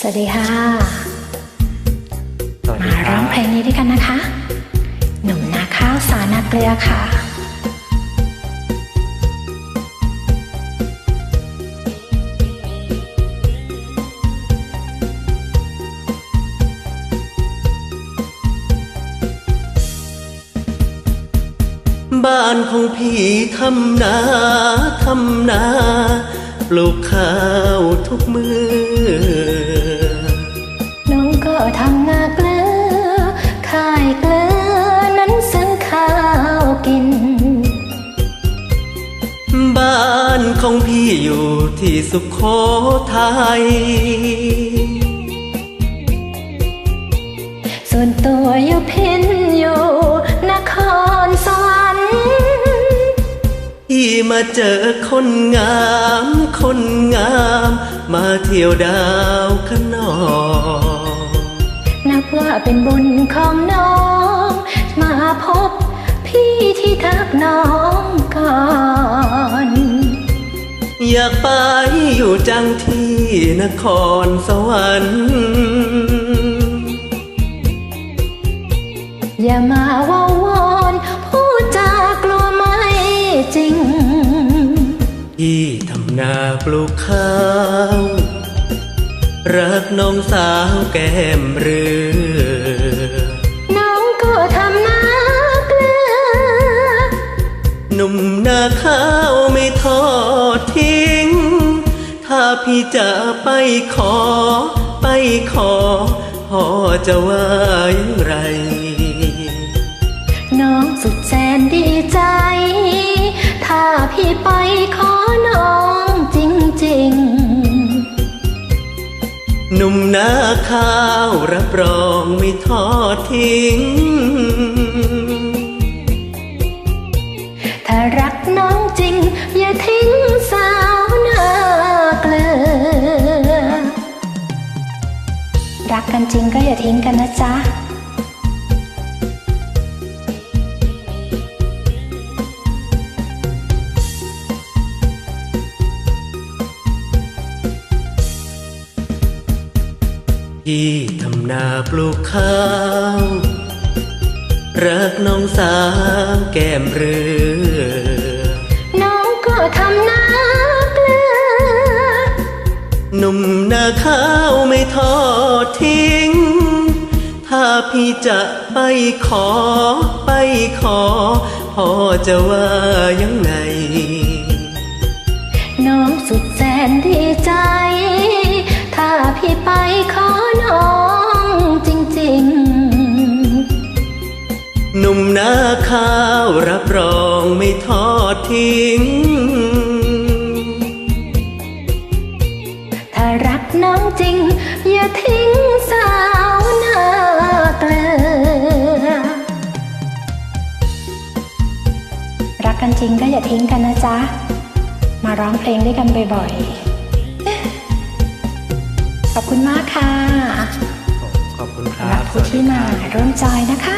สวัสดีค่ะสวัสดีมาคร้รัองบเพลงนี้ด้วยกันนะคะ หนุ่มนาข้าวสานาเกลือค่ะบ้านของพี่ทำนาทำนา ปลูกข้าวทุกมือ น้องก็ทำนาเกลือขายเกลือนั้นซื้อข้าวกิน บ้านของพี่อยู่ที่สุขโขทัยส่วนตัวอยู่เพินอยู่นครสวรรค์พี่มาเจอคนงาม คนงาม มาเที่ยวดาวขนองนับ ว่าเป็นบุญของน้อง มาพบพี่ที่ทักน้องก่อน อยากไปอยู่จังที่นครสวรรค์อย่ามาว่าวอนพูดจากลัวไม่จริงพี่ทำนาปลูกข้าว รักน้องสาวแก้มเรือน้องก็ทำนาเกลือหนุ่มนาข้าวไม่ทอดทิ้ง ถ้าพี่จะไปขอ ไปขอพ่อจะว่า ข้าวรับรองไม่ทอดทิ้ง ถ้ารักน้องจริง อย่าทิ้งสาวนาเกลือ รักกันจริงก็อย่าทิ้งกันนะจ๊ะ พี่ทำนาปลูกข้าว รักน้องสาวแก้มเรือ น้องก็ทำนาเกลือ หนุ่มนาข้าวไม่ทอดทิ้ง ถ้าพี่จะไปขอไปขอ พ่อจะว่ายังไง น้องสุดแสนดีใจถ้า พี่ไปขอน้องจริงหนุ่มนาข้าวรับรองไม่ทอดทิ้งๆถ้ารักน้องจริง อย่าทิ้งสาวนาเกลือ รักกันจริงก็อย่าทิ้งกันนะจ๊ะ มาร้องเพลงด้วยกันบ่อยๆ ขอบคุณมากค่ะขอบคุณคสำรัหรับบผู้ที่มาร่วมจอยนะคะ